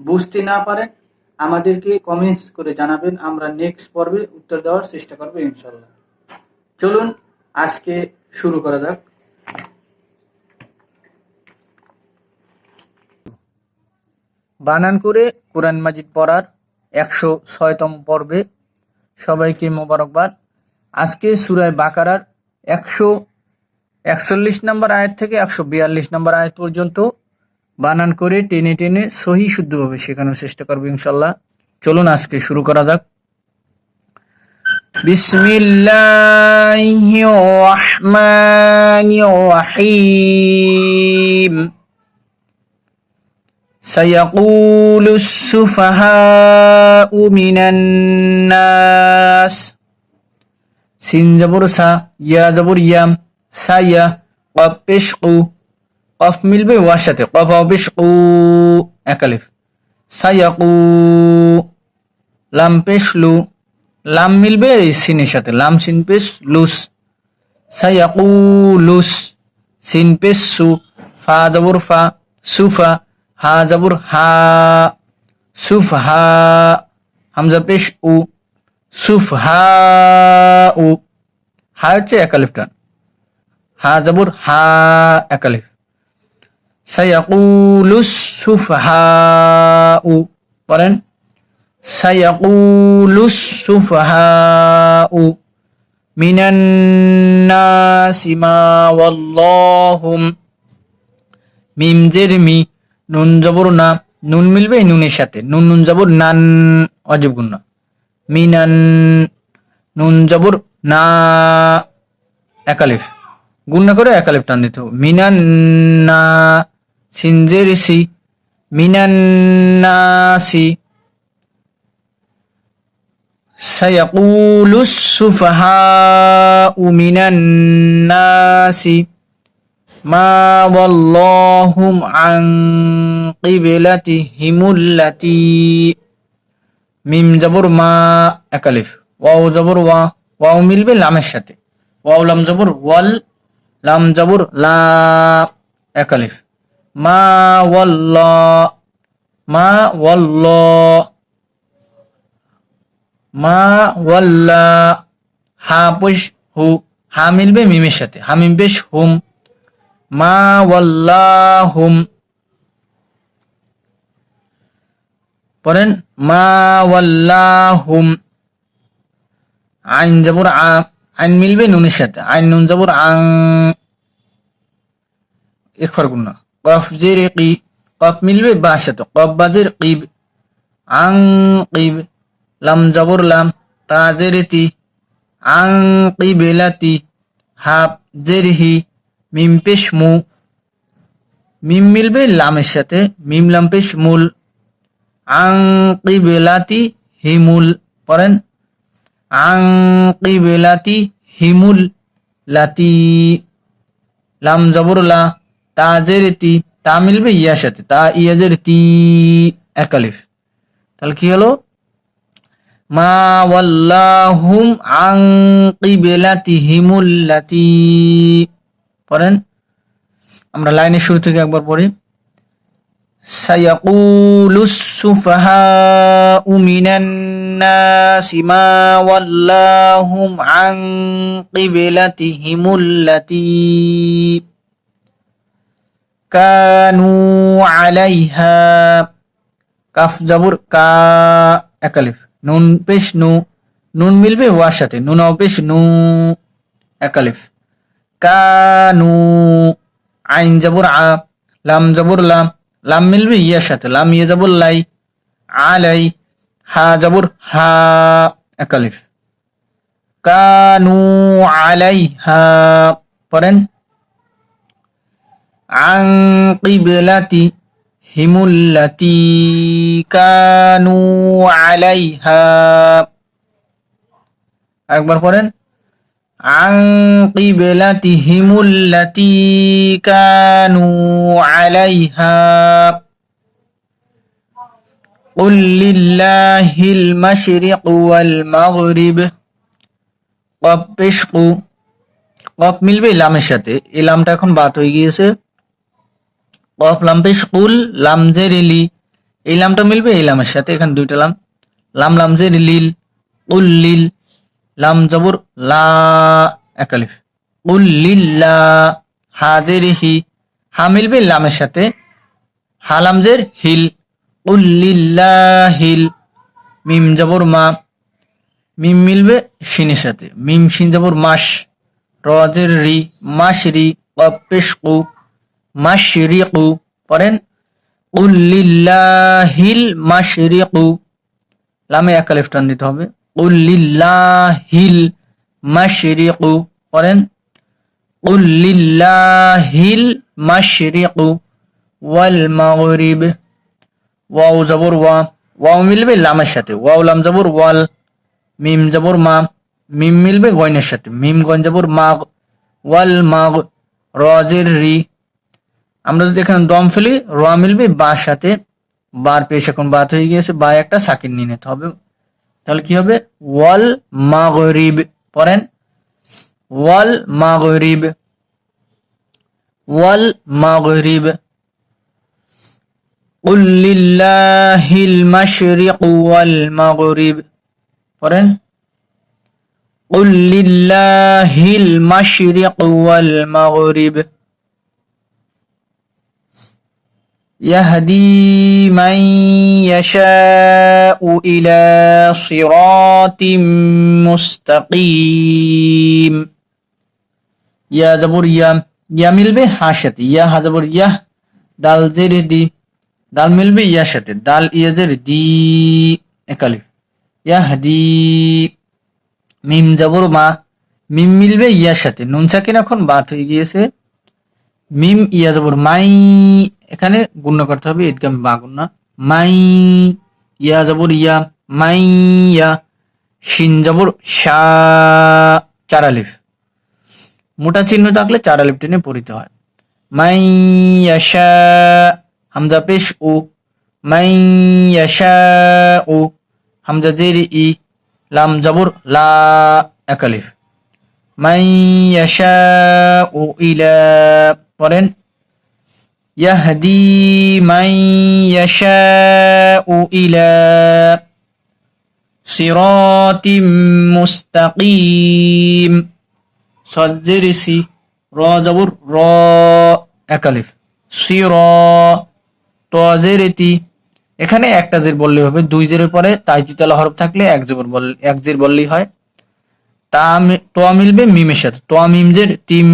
বুঝতে না পারেন আমাদেরকে কমেন্টস করে জানাবেন। আমরা নেক্সট পর্বে উত্তর দেওয়ার চেষ্টা করব ইনশাল্লাহ চলুন, আজকে শুরু করা যাক। বানান করে কোরআন মাজিদ পড়ার একশো ছয়তম পর্বে সবাইকে মোবারকবাদ। আজকে সুরায় বাকারার একশো একচল্লিশ নম্বর আয়াত থেকে একশো বিয়াল্লিশ নম্বর আয়াত পর্যন্ত বানান করে টেনে টেনে সহি শুদ্ধভাবে শেখানোর চেষ্টা করবো ইনশাল্লাহ চলুন আজকে শুরু করা যাক বিসমিল্লাহির রহমানির রহিম سيقول السفهاء من الناس সিন জবর সা ইয়া জবর ইয়াম সাইয়া কফ পেশ উ কফ মিলবে ওয়ার সাথে। কফ পেশ উ একালিফ সাইয়াকু লাম পেশ, লু। লাম মিলবে এই সিনের সাথে। লাম, সিন পেশ, লুস। সাইয়াকু লুস। সিন পেশ, সু। ফা, জবর, ফা। সুফা হা, জবর, হা। সুফ হা। হামজা পেশ, উ। সুফ হা, উ। হা হচ্ছে একালিফ টান। হা, জবর, হা একালিফ সায়াকুলুস সুফহাউ বলেন সায়াকুলুস সুফহাউ, মিনান নাসি মা ওয়াল্লাহুম, মিম জের মি নুন জবর না, নুন মিলবে নুনের সাথে, নুন নুন জবর নান, অজীব গুণ মিনান, নুন জবর না একালিফ গুণ করে একালিফ টান দিতে হবে, মিনান না সিনজের সি মিনান্নাসি سيقول السفهاء من الناس ما واللهم عن قبلتهم التي মিম জবর মা একালিফ ওয়াও জবর ওয়া ওয়াও মিলবে লামের সাথে ওয়াও লাম জবর ওয়াল লাম জবর লা একালিফ মা ওয়াল্লা মা ওয়াল্লা মা ওয়াল্লা, হা পেশ হু, হা মিলবে মিমের সাথে, হা মিম পেশ হুম, মা ওয়াল্লা হুম। পড়েন, মা ওয়াল্লা হুম। আইন জবর আ, আইন মিলবে নুনের সাথে, আইন নুন জবর আং একবার গুণ কফ জের কফ মিলবে বা সাথে কফ বাজের লাম জবর লাম তাজের তি আং কিবেলাতি জের মিম পেশ মু মিম মিলবে লামের সাথে মিম লাম হিমুল পড়েন আং কিবেলাতি হিমুল লাতি লাম জবর লা তাজের তি তা মিলবে ইয়ার সাথে তা ইয়াজের তি একালিফ তাহলে কি হলো মা ওয়াল্লাহুম আং কিবলাতিহিমুল্লাতি পড়েন আমরা লাইনের শুরু থেকে একবার পড়ি سيقول السفهاء من الناس ما ولاهم عن قبلتهم التي কানু আলাইহা। কাফ জাবর কা একালিফ নুন পেশ নু। নুন মিলবে ওয়ার সাথে। নুন অপেশ নু। একালিফ কানু। আইন জাবর আ। লাম জাবর লাম। লাম মিলবে ইয়ার সাথে। লাম ইয়ে জাবর লাই। আলাই। হা জাবর হা। একালিফ কানু আলাইহা। পড়েন। আং কিবলাতি হিমুল্লাতি কানু আলাইহা একবার পড়েন عن قبلتهم التي كانوا عليها قل لله المشرق والمغرب কপ পেশ কু কপ মিলবে লামের সাথে এই লামটা এখন বাদ হয়ে গিয়েছে কফ লাম পেশ লাম জের লি। এই লামটা মিলবে? এই লামের সাথে এখানে দুইটা লাম। লাম লাম জের লিল, উল, লিল। লাম জবর লা একালিফ উল লিল্লা হাজের হি হা। মিলবে লামের সাথে। হা, লাম জের হিল। উল লিল্লাহিল মিম জবর মা। মিম মিলবে শিনের সাথে। মিম, শিন জবর মাস রজের রি মাস রি কপেশ কু। মাশরিকু, পড়েন, উল্লিল্লাহিল মাশরিকু। লামে এক আলিফ টান দিতে হবে। উল্লিল্লাহিল মাশরিকু। পড়েন, উল্লিল্লাহিল মাশরিকু। ওয়াল মাগরিব। ওয়াও জবর ওয়া। ওয়াও মিলবে লামের সাথে। ওয়াও লাম জবর ওয়াল, মিম জবর মা। মিম মিলবে গয়নের সাথে। মিম গন জবর মাগ ওয়াল মাগ, রজের রি। আমরা যদি এখানে দম ফেলি র মিলবে বার সাথে বার পেশ এখন বাদ হয়ে গিয়েছে বা একটা সাকিন নিয়ে নিতে হবে তাহলে কি হবে ওয়াল মাগরিব পড়েন ওয়াল মাগরিব ওয়াল মাগরিব قل لله المشرق والمغرب পড়েন قل لله المشرق والمغرب يهدي من يشاء إلى صراط مستقيم ইয়া জবর ইয়া ইয়া মিলবে হার সাথে ইয়া হা জবর ইয়া দাল জের দি দাল মিলবে ইয়ার সাথে দাল ইয়া জের দি একালিফ ইয়া হাদি মিম জবর মা মিম মিলবে ইয়ার সাথে নুন সাকিন এখন বাত হয়ে গিয়েছে মিম ইয়া জবর মাই এখানে গুণ করতে হবে ঈদগাম বা গুণা মাই ইয়া জবর ইয়া, মাই ইয়া, শিন যাবর শা, চার আলিফ। মোটা চিহ্ন থাকলে চার আলিফ টেনে পড়িতে হয়। মাই ইয়াশা হামজা পেশ উ। মাই ইয়াশা উ, হামজা জের ই, লাম জবর লা, এক আলিফ। মাই ইয়াশা উ ইলা পড়েন يهدي من يشاء إلى صراط مستقيم صدرسي را زبر را একালিফ সির তজেরেতি এখানে একটা জের বললেই হবে দুই জেরের পরে তাইজিতালা হরফ থাকলে এক জের বল এক জের বললেই হয় তা মি- তোয়া মিলবে মিমের সাথে তোয়া মিম জের তিম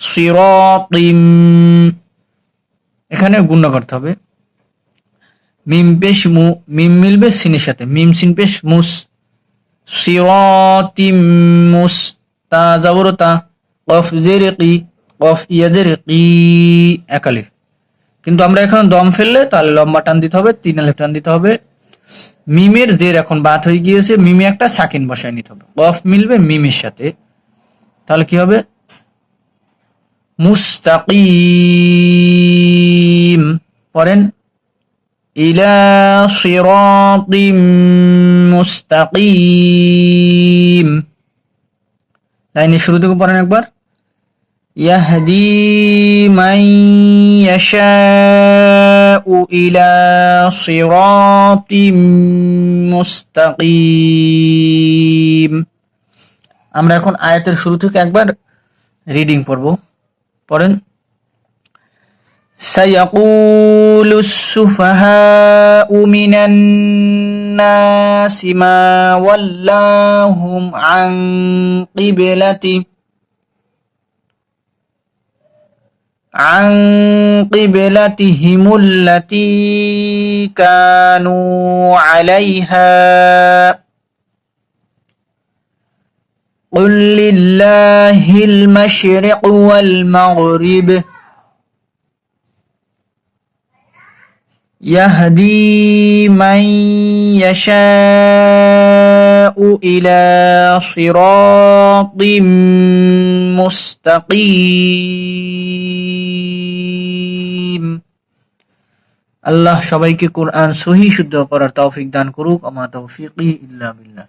সিরাতিম এখানে গুণ করতে হবে। মিম পেশ মু, মিম মিলবে সিনের সাথে। মিম সিন পেশ মুস। সিরাতিম মুস তা যাবর তা কফ জের কি কফ ইয়াজের কি একালিফ কিন্তু আমরা এখন দম ফেললে তাহলে লম্বা টান দিতে হবে, তিন আলিফ টান দিতে হবে। মিমের জের এখন বাত হয়ে গিয়েছে, মিমে একটা সাকিন বসায় নিতে হবে। কফ মিলবে মিমের সাথে। তাহলে কি হবে? mustaqim. Kemudian ila siratim mustaqim. Nah ini syurut kepada akbar. Yahdi man yasha'u ila siratim mustaqim. আমরা এখন আয়াতের শুরু থেকে একবার রিডিং পড়বো। পড়েন سيقول السفهاء من الناس ما ولاهم عن قبلته عن قبلتهم التي كانوا عليها قل لله المشرق والمغرب يهدي من يشاء إلى صراط মুস্তাকিম আল্লাহ সবাইকে কোরআন সহি শুদ্ধ করার তৌফিক দান করুক আমা তৌফিক ইল্লা বিল্লাহ